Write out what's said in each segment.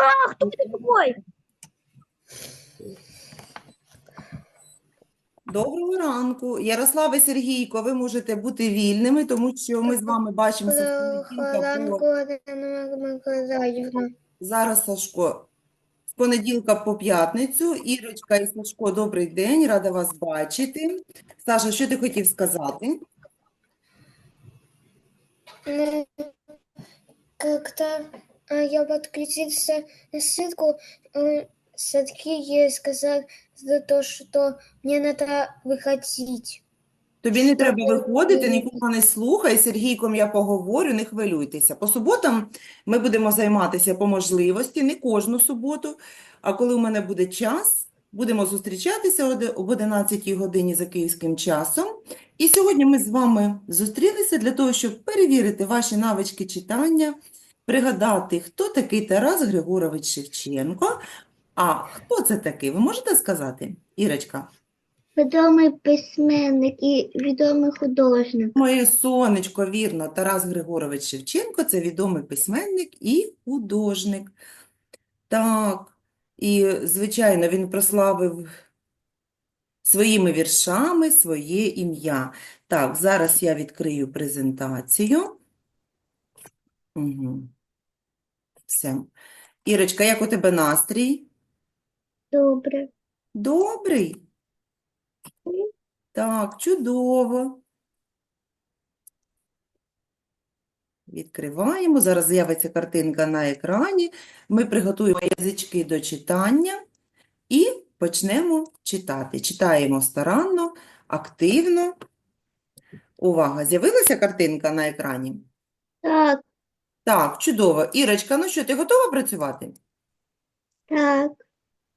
А, кто ты такой? Доброго ранку. Ярославе Сергійко, ви можете бути вільними, тому що ми з вами бачимося з понеділка по... Зараз Сашко. З понеділка по п'ятницю. Ірочка і Сашко, добрий день, рада вас бачити. Саша, що ти хотів сказати? Ну, Как-то я подключился на ссылку, э, Сергей сказал за то, что мне надо выходить. Тобі не треба виходити, нікого не слухай. З Сергійком я поговорю, не хвилюйтеся. По суботам ми будемо займатися по можливості, не кожну суботу, а коли у мене буде час, будемо зустрічатися оде- об 11 годині за київським часом. І сьогодні ми з вами зустрілися для того, щоб перевірити ваші навички читання, пригадати, хто такий Тарас Григорович Шевченко, а хто це такий, ви можете сказати, Ірочка? Відомий письменник і відомий художник. Моє сонечко, вірно, Тарас Григорович Шевченко – це відомий письменник і художник. Так, і, звичайно, він прославив своїми віршами своє ім'я. Так, зараз я відкрию презентацію. Угу. Все. Ірочка, як у тебе настрій? Добре. Добрий? Так, чудово. Відкриваємо. Зараз з'явиться картинка на екрані. Ми приготуємо язички до читання і почнемо читати. Читаємо старанно, активно. Увага! З'явилася картинка на екрані? Так, Так, чудово. Ірочка, ну що, ти готова працювати? так.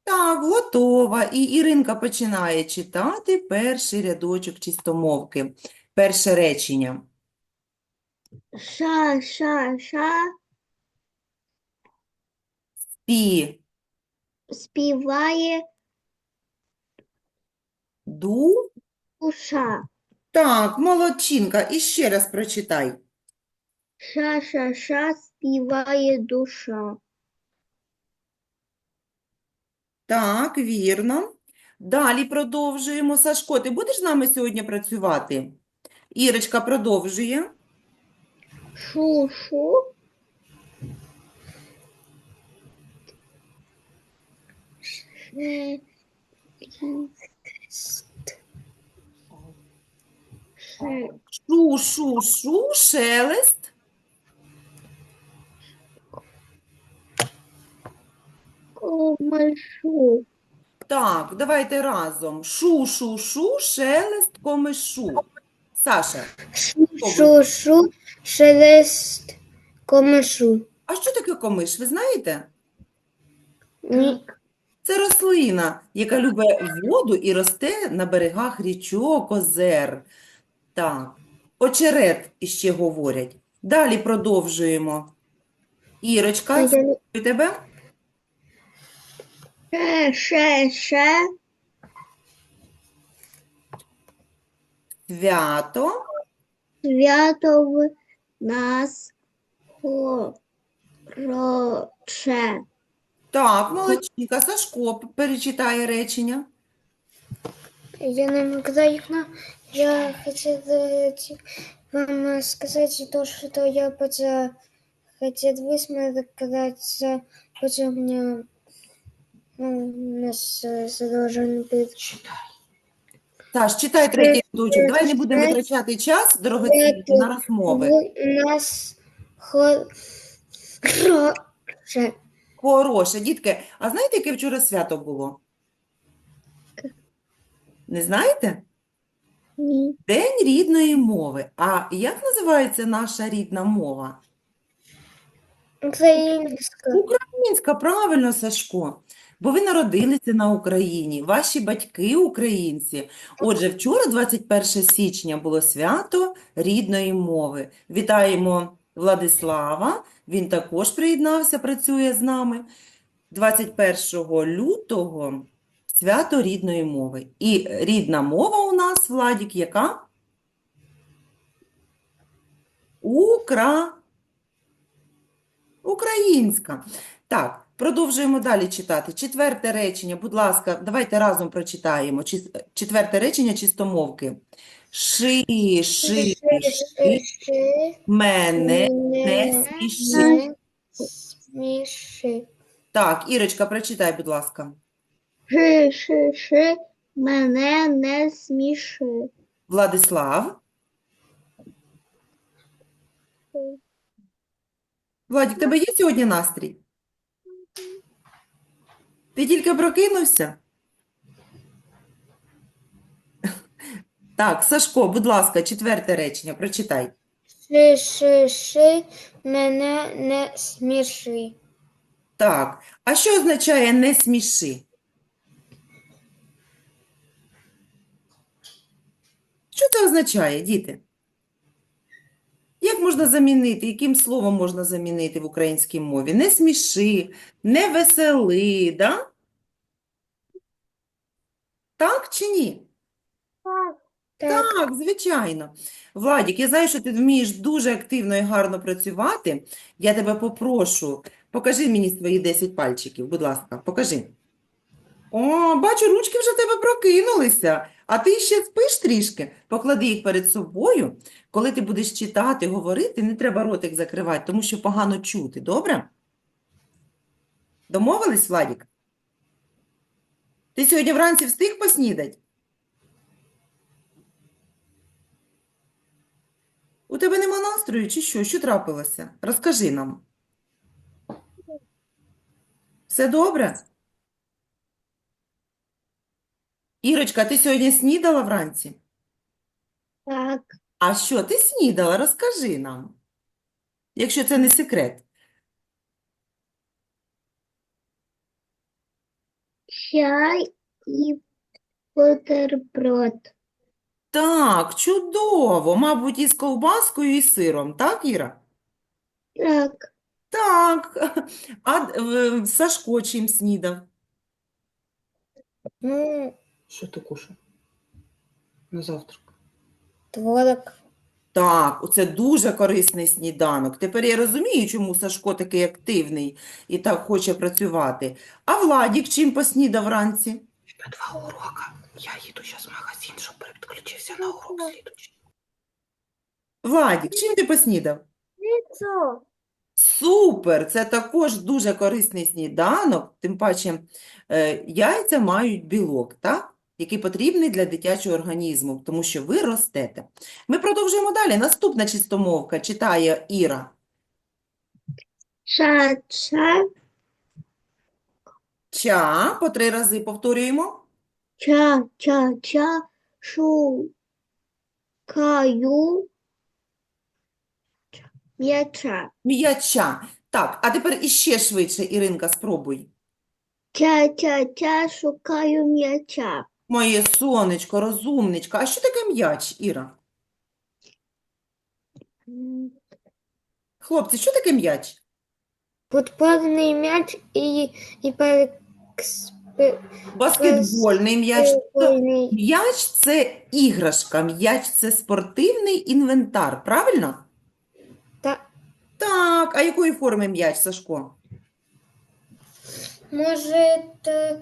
Так, готова. І Іринка починає читати перший рядочок чистомовки. Перше речення. Ша, ша, ша. Пі, Співає ду. душа. Так, молодчинка. І ще раз прочитай. Ша, ша, ша, співає душа. Так, вірно. Далі продовжуємо. Сашко, ти будеш з нами сьогодні працювати? Ірочка продовжує. Шу, шу. Ше- Ше- Шу, шу, шу, шелест. Комишу. Так, давайте разом. Шу, шу, шу, шелест, комишу. Саша, Шу, шу, шелест, комишу. а що таке комиш, ви знаєте? Ні. Це рослина, яка любить воду і росте на берегах річок, озер. Так, очерет іще говорять. Далі продовжуємо. Ірочка, Я не- у тебе? Ше, Свято. свято в нас хороше. Так, молодчинка. Сашко перечитає речення. Яна Миколаївна, я хотела вам сказать то, что я хотел высмотреться, хотя у меня ну, у нас э, задолжен быть. Саш, читай третій рядочок. Давай не будемо витрачати час дорогоцінний на розмови. У нас хороше. Хороше, дітки, а знаєте, яке вчора свято було? Не знаєте? Ні. День рідної мови. А як називається наша рідна мова? Українська. Українська, правильно, Сашко. Бо ви народилися на Україні, ваші батьки українці. Отже, вчора, 21 січня, було свято рідної мови. Вітаємо Владислава. Він також приєднався, працює з нами. 21 лютого свято рідної мови. І рідна мова у нас, Владік, яка? Укра... Українська. Так, Продовжуємо далі читати. Четверте речення, будь ласка, давайте разом прочитаємо. Четверте речення чистомовки. Ши, ши, Ши, ши, мене не сміши. сміши. Так, Ірочка, прочитай, будь ласка. Ши, ши, ши, мене не сміши. Владислав. Владик, тебе є сьогодні настрій? Ти тільки прокинувся? Так, Сашко, будь ласка, четверте речення, прочитай. Ши, ши, ши, мене не сміши. Так, а що означає не сміши? Що це означає, діти? Як можна замінити, яким словом можна замінити в українській мові? Не сміши, не весели, да? Так чи ні? Так, Так, звичайно. Владік, я знаю, що ти вмієш дуже активно і гарно працювати. Я тебе попрошу, покажи мені свої 10 пальчиків, будь ласка, покажи. О, бачу, ручки вже тебе прокинулися. А ти ще спиш трішки? Поклади їх перед собою. Коли ти будеш читати, говорити, не треба ротик закривати, тому що погано чути, добре? Домовились, Владік? Ти сьогодні вранці встиг поснідати? У тебе нема настрою чи що? Що трапилося? Розкажи нам. Все добре? Ірочка, ти сьогодні снідала вранці? Так, А що ти снідала? Розкажи нам. Якщо це не секрет. чай і бутерброд. Так, чудово. Мабуть, із ковбаскою і сиром, так, Іра? Так, Так. А е, Сашко чим снідав? ну, Що ти кушав? На завтрак. творог. Так, це дуже корисний сніданок. Тепер я розумію, чому Сашко такий активний і так хоче працювати. А Владік чим поснідав вранці? Ще два урока. Я їду зараз в магазин, щоб переключився на урок слідуючий. Владік, чим ти поснідав? Яйцо. Супер! Це також дуже корисний сніданок, тим паче е, яйця мають білок, так? Який потрібний для дитячого організму, тому що ви ростете. Ми продовжуємо далі. Наступна чистомовка читає Іра. Ча, ча, Ча, по три рази повторюємо. ча, ча, ча, шукаю м'яча. М'яча. Так, а тепер іще швидше, Іринка, спробуй. Ча, ча, ча, шукаю м'яча. Моє сонечко, розумничка. А що таке м'яч, Іра? М, Хлопці, що таке м'яч? Футбольний м'яч і, і перекс- Баскетбольний м'яч. Тобто баскетбольний. М'яч – це іграшка, м'яч – це спортивний інвентар, правильно? Та, Так, а якої форми м'яч, Сашко? может э,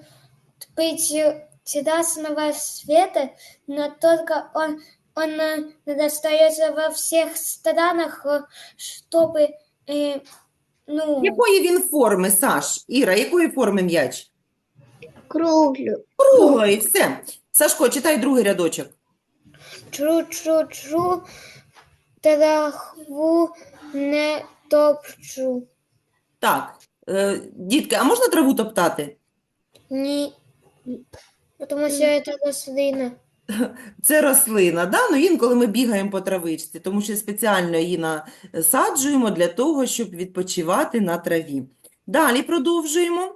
быть э, всегда самого света, но только он, он э, достается во всех странах, э, чтобы, э, ну, Якої він форми, Саш? Іра, якої форми м'яч? Круглю. Круглої, все. Сашко, читай другий рядочок. чу-чу-чу, траву не топчу. Так, е, дітки, а можна траву топтати? Ні, тому що це рослина. Це рослина, да? Ну, інколи ми бігаємо по травичці, тому що спеціально її насаджуємо для того, щоб відпочивати на траві. Далі продовжуємо.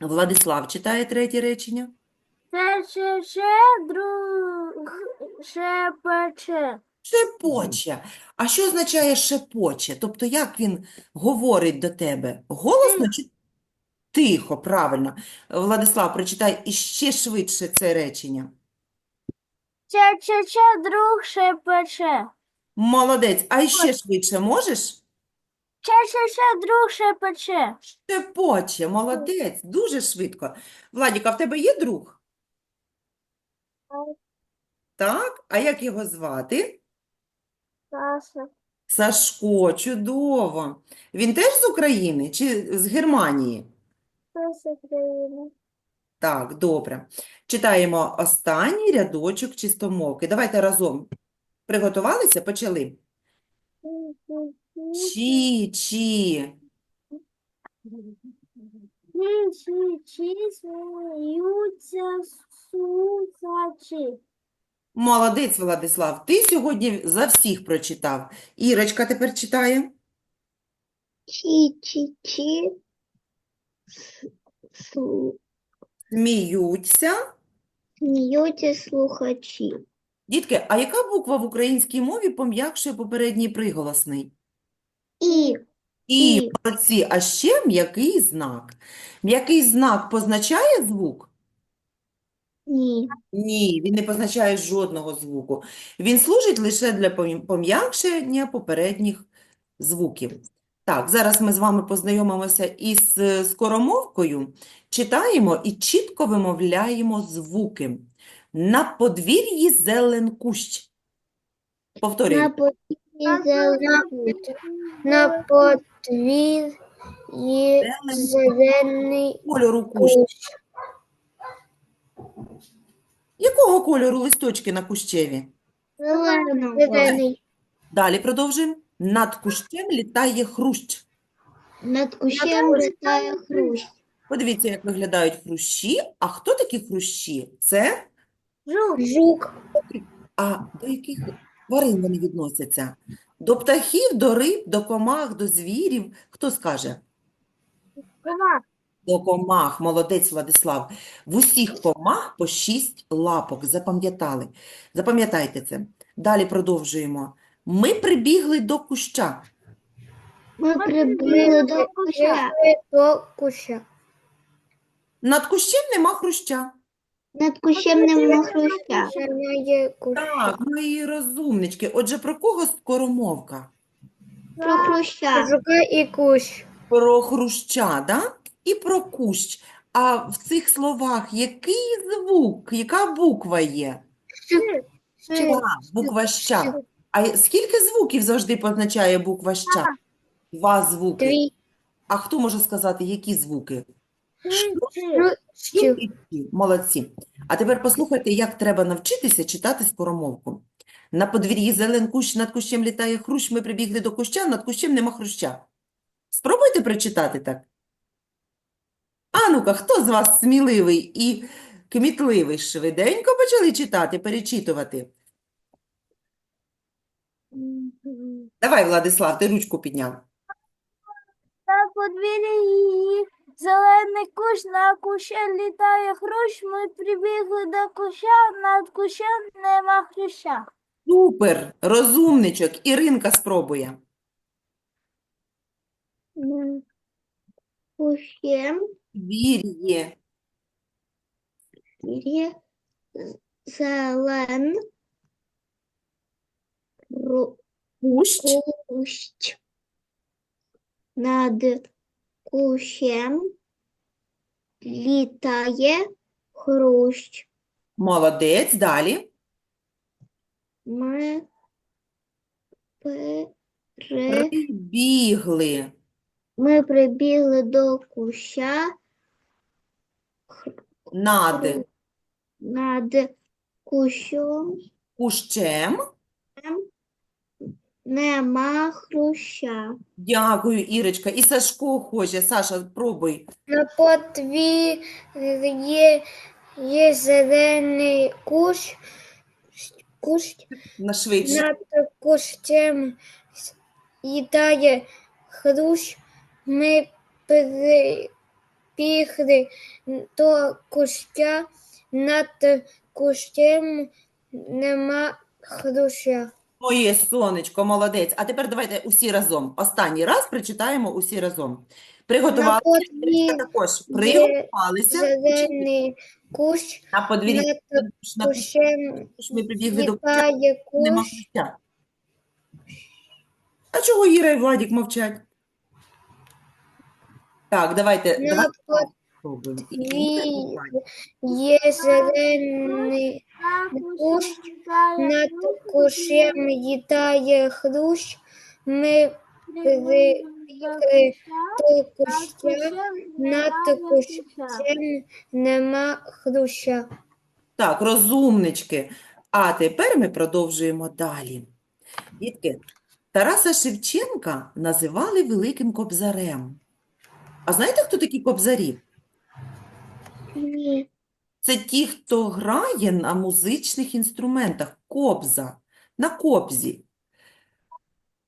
Владислав читає третє речення. Ще, ще, друг, шепече. Шепоче. А що означає шепоче? Тобто, як він говорить до тебе? Голосно чи тихо? Правильно. Владислав, прочитай іще швидше це речення. Ча, ча, ча, друг шепече. Молодець. А іще швидше можеш? Ше-ше-ше, друг шепоче. Шепоче, молодець, дуже швидко. Владіка, в тебе є друг? Так. Так? А як його звати? Саша. Сашко, чудово. Він теж з України чи з Германії? Саша країна. Так, добре. Читаємо останній рядочок чистомовки. Давайте разом. Приготувалися? Почали. Чі, чі. Чі-чі-чі сміються сусачі. Молодець, Владислав. Ти сьогодні за всіх прочитав. Ірочка тепер читає. Сміються. Сміються слухачі. Дітки, а яка буква в українській мові пом'якшує попередній приголосний? І. І, І. молодці, а ще м'який знак. М'який знак позначає звук? Ні. Ні, він не позначає жодного звуку. Він служить лише для пом'якшення попередніх звуків. Так, зараз ми з вами познайомимося із е, скоромовкою, читаємо і чітко вимовляємо звуки. На подвір'ї зелен кущ. На Повторюємо. подвір'ї зелений На подвір'ї Зелен зелений кольору кущ. кущ. Якого кольору листочки на кущеві? Зелений. Далі продовжуємо. Над кущем літає хрущ. Над кущем літає хрущ. Подивіться, як виглядають хрущі. А хто такі хрущі? Це, Жук. Жук. а до яких тварин вони відносяться? До птахів, до риб, до комах, до звірів. Хто скаже? Комах. До комах. Молодець, Владислав. В усіх комах по шість лапок. Запам'ятали. Запам'ятайте це. Далі продовжуємо. Ми прибігли до куща. Ми прибігли до куща. До куща. Над кущем нема хруща. Над кущем нема хруща. Так, мої розумнички. Отже, про кого скоромовка? Про хруща. Жука і кущ. Про хруща, да? І про кущ. А в цих словах який звук, яка буква є? Ща, буква ща. А скільки звуків завжди позначає буква ща? Два звуки. А хто може сказати, які звуки? Молодці. А тепер послухайте, як треба навчитися читати скоромовку. На подвір'ї зелен кущ, над кущем літає хрущ, ми прибігли до куща, над кущем нема хруща. Спробуйте прочитати так. А ну-ка, хто з вас сміливий і кмітливий? Швиденько почали читати, перечитувати. Давай, Владислав, ти ручку підняв. На подвір'ї зелений кущ, на кущі літає хрущ, ми прибігли до куща, над кущем нема хруща. Супер, розумничок. Іринка спробує. Кущем Вір'є. зелен ру- Кущ. кущ. Над кущем літає хрущ. Молодець. Далі. Ми пере... Прибігли. Ми прибігли до куща Над над кущом кущем. Нема хруща. Дякую, Ірочка. І Сашко хоче. Саша, пробуй. На подвір'ї є зелений кущ. Кущ. На швидше. Над кущем літає хрущ. Ми прибігли до куща. Над кущем нема хруща. Моє сонечко, молодець. А тепер давайте усі разом. Останній раз прочитаємо усі разом. Приготувалися. також. Приготувалися. зелений кущ. На подвір'ї. На кущем кущ ми прибігли до куща. Нема кущ. куща. А чого Іра і Владік мовчать? Так, давайте, На давайте спробуємо. Владик. є зелений кущ, над кущем літає хрущ. Ми прибігли до куща, над кущем нема хруща. Так, розумнички. А тепер ми продовжуємо далі. Дітки, Тараса Шевченка називали Великим Кобзарем. А знаєте, хто такі кобзарі? Ні. Це ті, хто грає на музичних інструментах. Кобза, на кобзі.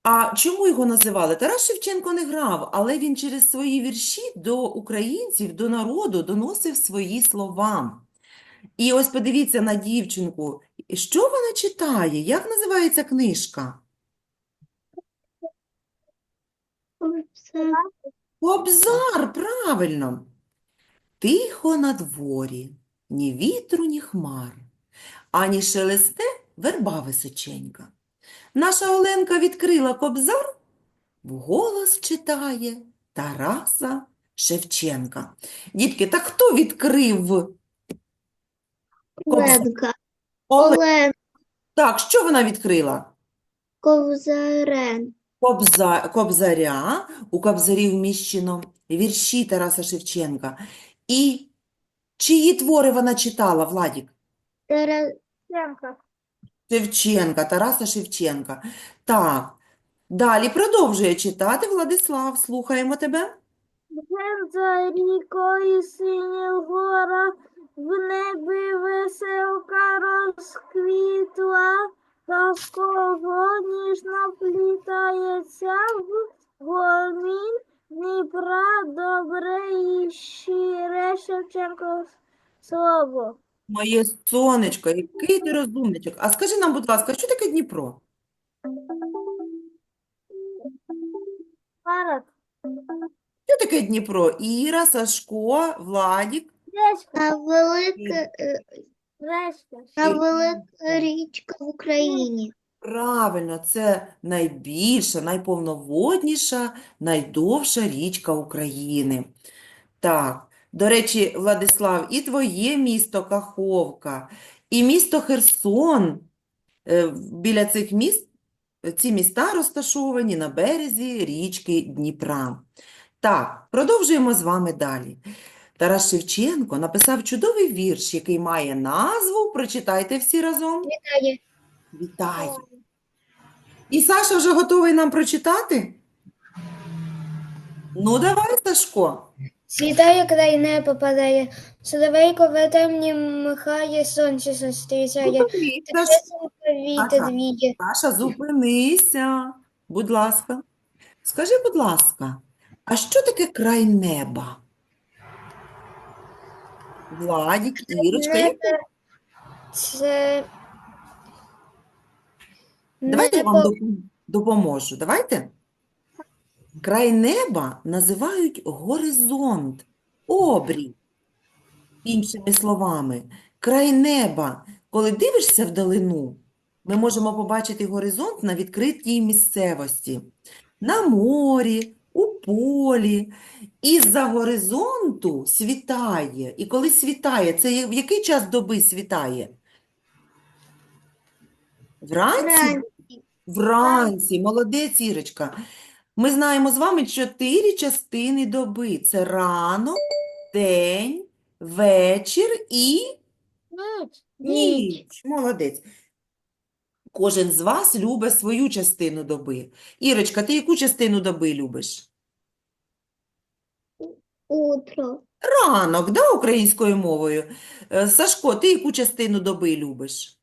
А чому його називали? Тарас Шевченко не грав, але він через свої вірші до українців, до народу доносив свої слова. І ось подивіться на дівчинку. Що вона читає? Як називається книжка? Кобзар, правильно. Тихо на дворі, ні вітру, ні хмар, ані шелесте верба височенька. Наша Оленка відкрила кобзар, вголос читає Тараса Шевченка. Дітки, так хто відкрив? Оленка. Олен. Так, що вона відкрила? Ковзарен. Кобза... Кобзаря, у Кобзарі вміщено вірші Тараса Шевченка. І чиї твори вона читала, Владік? Тарасенко. Шевченка, Тараса Шевченка. Так, далі продовжує читати Владислав. Слухаємо тебе. Ген за рікою синя гора, в небі веселка розквітла, казково ніжно плітається в гомін Дніпра добре і щире Шевченко слово. Моє сонечко, який ти розумничок. А скажи нам, будь ласка, що таке Дніпро? Парад. Що таке Дніпро? Іра, Сашко, Владік. Речка. А велика, Речка. а велика річка в Україні. Правильно, це найбільша, найповноводніша, найдовша річка України. Так, до речі, Владислав, і твоє місто Каховка, і місто Херсон. Е, Біля цих міст ці міста розташовані на березі річки Дніпра. Так, продовжуємо з вами далі. Тарас Шевченко написав чудовий вірш, який має назву. Прочитайте всі разом. Вітає. Вітаю. І Саша вже готовий нам прочитати? Ну, давай, Сашко. Світає край не попадає, соловейко в темні михає, сонце зустрічає, Зупинись, Саш- вітер Ага. віє. Саша, зупинися, будь ласка. Скажи, будь ласка, а що таке край неба? Владік, Ірочка, як Це Давайте я вам допоможу. Давайте. Край неба називають горизонт, обрій. Іншими словами, край неба, коли дивишся вдалину, ми можемо побачити горизонт на відкритій місцевості, на морі, у полі. Із-за горизонту світає. І коли світає, це в який час доби світає? Вранці? Вранці, молодець, Ірочка. Ми знаємо з вами чотири частини доби. Це ранок, день, вечір і Ніч. Молодець. Кожен з вас любить свою частину доби. Ірочка, ти яку частину доби любиш? утро. Ранок, да, українською мовою. Е, Сашко, ти яку частину доби любиш?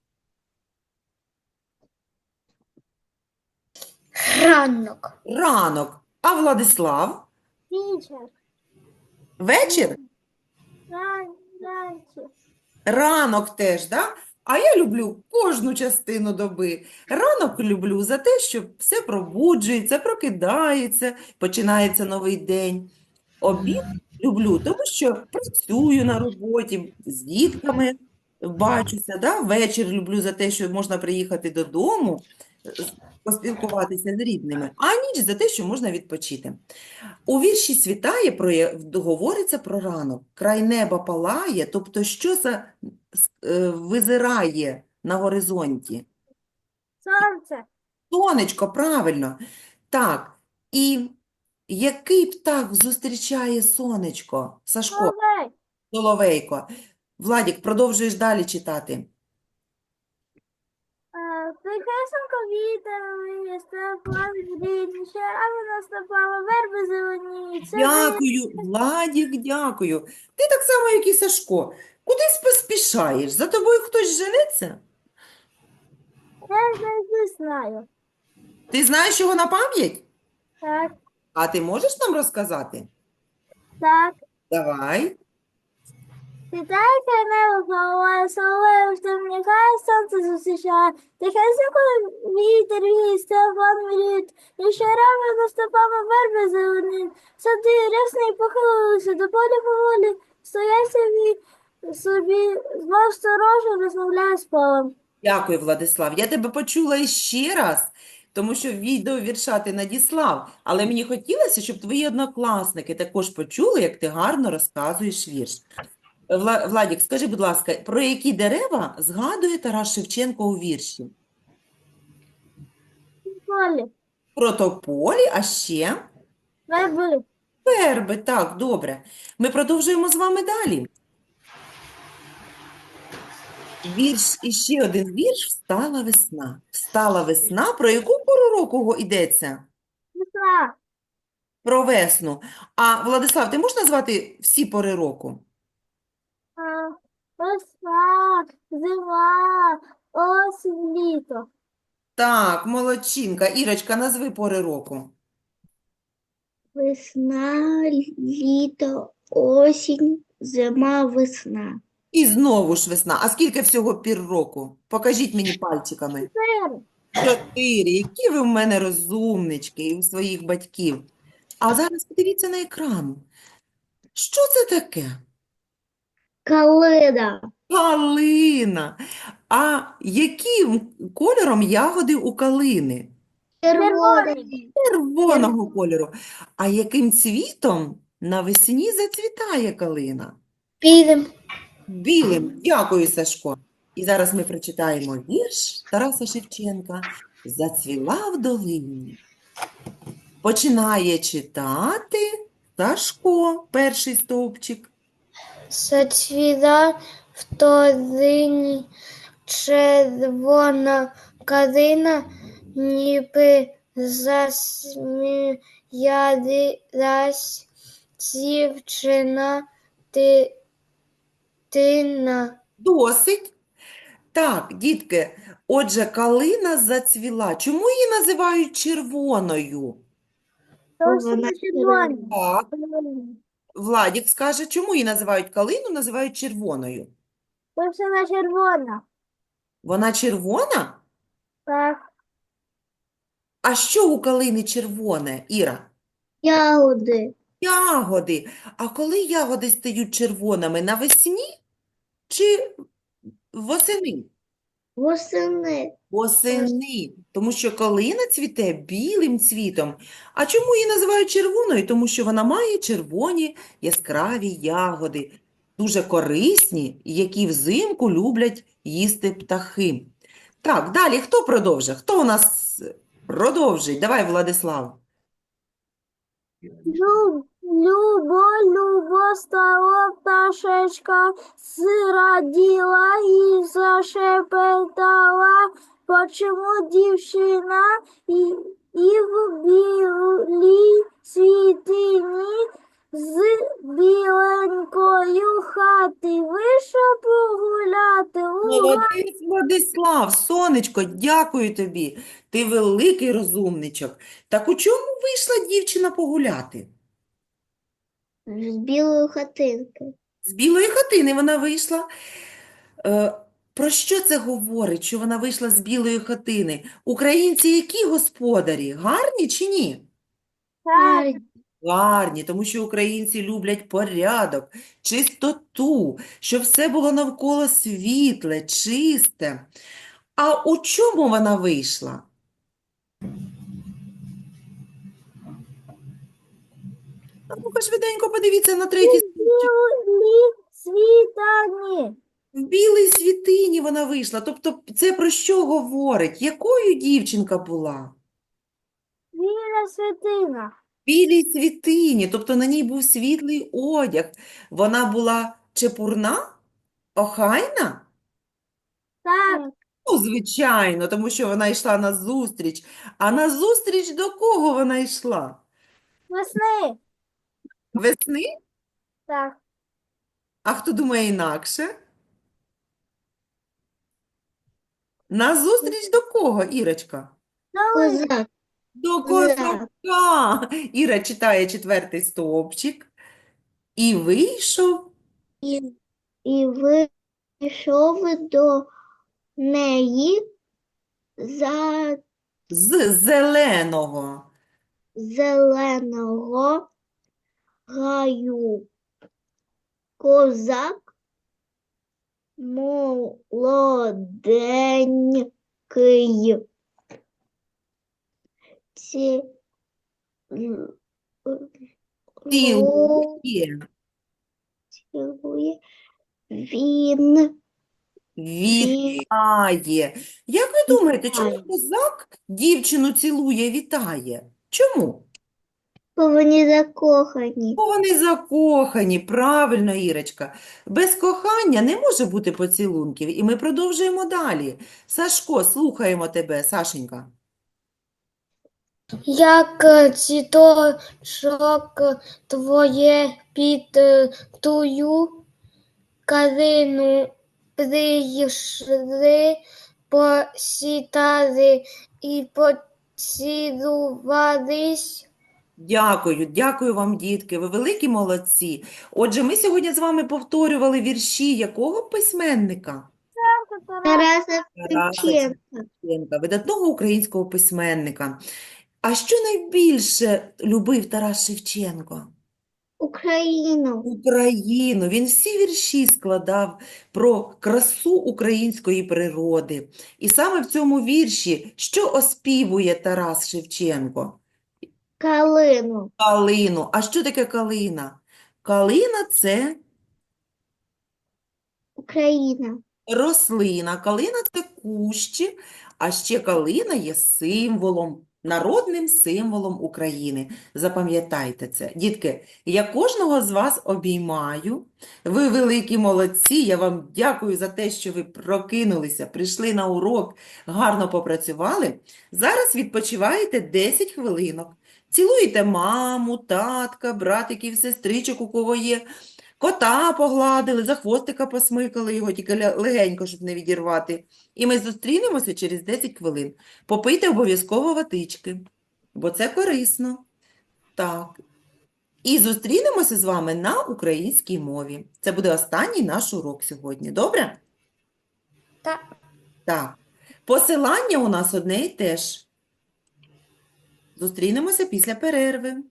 Ранок. Ранок. А Владислав? Вечір. Вечір? Ран- Ранці. Ранок теж, да? А я люблю кожну частину доби. Ранок люблю за те, що все пробуджується, прокидається, починається новий день. Обід люблю, тому що працюю на роботі, з дітками бачуся, да? Вечір люблю за те, що можна приїхати додому поспілкуватися з рідними, а ніч за те, що можна відпочити. У вірші «Світає» про, говориться про ранок. Край неба палає, тобто що за е, визирає на горизонті? Сонце. Сонечко, правильно. Так, і який птах зустрічає сонечко? Сашко, Соловей. Соловейко. Владік, продовжуєш далі читати. Тихесенько вітер виє, степан рідний, ще рано верби зеленіють. Це Дякую, Владік, дякую. Ти так само, як і Сашко. Кудись поспішаєш? За тобою хтось женеться? Я не знаю. Ти знаєш його на пам'ять? Так, А ти можеш нам розказати? так. Давай. Вітайка небо палає, соловей втемнікає, сонце зустрічає. Тихесенько вітер віє, степан мріють, і ще рано наступала, верби зеленіють. Сади рясні похилилися, до поля поволі, стоять собі, собі, знов сторожа розмовляє з полем. Дякую, Владислав. Я тебе почула іще раз, тому що відео вірша ти надіслав. Але мені хотілося, щоб твої однокласники також почули, як ти гарно розказуєш вірш. Вла- Владік, скажи, будь ласка, про які дерева згадує Тарас Шевченко у вірші? Полі, Про тополі, а ще верби. верби. Так, добре. Ми продовжуємо з вами далі. Вірш, іще один вірш «Встала весна». Встала весна, про яку пору року йдеться? Весна, Про весну. А, Владислав, ти можеш назвати всі пори року? Весна, зима, осінь, літо. Так, молодчинка. Ірочка, назви пори року. Весна, літо, осінь, зима, весна. І знову ж весна. А скільки всього пір року? Покажіть мені пальчиками. Чотири. Чотири. Які ви в мене розумнички і у своїх батьків. А зараз подивіться на екран. Що це таке? Калина, Калина. А яким кольором ягоди у калини? червоний, Червоного кольору. А яким цвітом навесні зацвітає калина? Білим. Білим. Дякую, Сашко. І зараз ми прочитаємо вірш Тараса Шевченка «Зацвіла в долині». Починає читати Сашко, перший стовпчик. Зацвіла в долині червона калина, ніби засміялась дівчина дитина. Досить. Так, дітки, отже, калина зацвіла. Чому її називають червоною? Тому Вона на. Так, Владік скаже, чому її називають калину, називають червоною? Тому що на червона. Вона червона? Так. А що у калини червоне, Іра? ягоди, Ягоди. А коли ягоди стають червоними навесні чи восени? Восени, Восени. Тому що калина цвіте білим цвітом. А чому її називають червоною? Тому що вона має червоні яскраві ягоди, дуже корисні, які взимку люблять їсти птахи. Так, далі хто продовжить? Хто у нас продовжить? Давай, Владислав. Люб, любо, любо стала пташечка, зраділа і зашепетала, почему дівчина і, і в білій світині з біленькою хати вийшов погуляти. Молодець, Владислав, сонечко, дякую тобі. Ти великий розумничок. Так у чому вийшла дівчина погуляти? З білої хатинки, З білої хатини вона вийшла. Е, про що це говорить, що вона вийшла з білої хатини? Українці які господарі? Гарні чи ні? Так. Гарні, тому що українці люблять порядок, чистоту, щоб все було навколо світле, чисте. А у чому вона вийшла? Ну-ка швиденько подивіться на третій. Білі світані. В білій світині вона вийшла. Тобто це про що говорить? Якою дівчинка була? Біля світина. В білій світині, тобто на ній був світлий одяг. Вона була чепурна, охайна? Так, Ну, звичайно, тому що вона йшла на зустріч. А на зустріч до кого вона йшла? весни. Весни? Так, А хто думає інакше? На зустріч до кого, Ірочка? Козак. До козака. Іра читає четвертий стовпчик. І вийшов І, і вийшов до неї за з зеленого. зеленого гаю. Козак молоденький. Ці... Цілує. Цілує він Вітає. Як ви думаєте, чому козак дівчину цілує, вітає? Чому? Бо вони закохані. Бо вони закохані, правильно, Ірочка. Без кохання не може бути поцілунків. І ми продовжуємо далі. Сашко, слухаємо тебе, Сашенька. Як е, цвіточок твоє під е, тую калину прийшли, посідали і поцілувались. Дякую, дякую вам, дітки. Ви великі молодці. Отже, ми сьогодні з вами повторювали вірші якого письменника? Тараса Шевченка. Шевченка, видатного українського письменника. А що найбільше любив Тарас Шевченко? Україну. Україну. Він всі вірші складав про красу української природи. І саме в цьому вірші, що оспівує Тарас Шевченко? Калину. Калину. А що таке калина? Калина – це Україна. рослина, калина – це кущі, а ще калина є символом, народним символом України. Запам'ятайте це. Дітки, я кожного з вас обіймаю. Ви великі молодці. Я вам дякую за те, що ви прокинулися, прийшли на урок, гарно попрацювали. Зараз відпочиваєте 10 хвилинок. Цілуєте маму, татка, братиків, сестричок, у кого є. Кота погладили, за хвостика посмикали його, тільки легенько, щоб не відірвати. І ми зустрінемося через 10 хвилин. Попийте обов'язково ватички, бо це корисно. Так. І зустрінемося з вами на українській мові. Це буде останній наш урок сьогодні. Добре? Так. Так. Посилання у нас одне і те ж. Зустрінемося після перерви.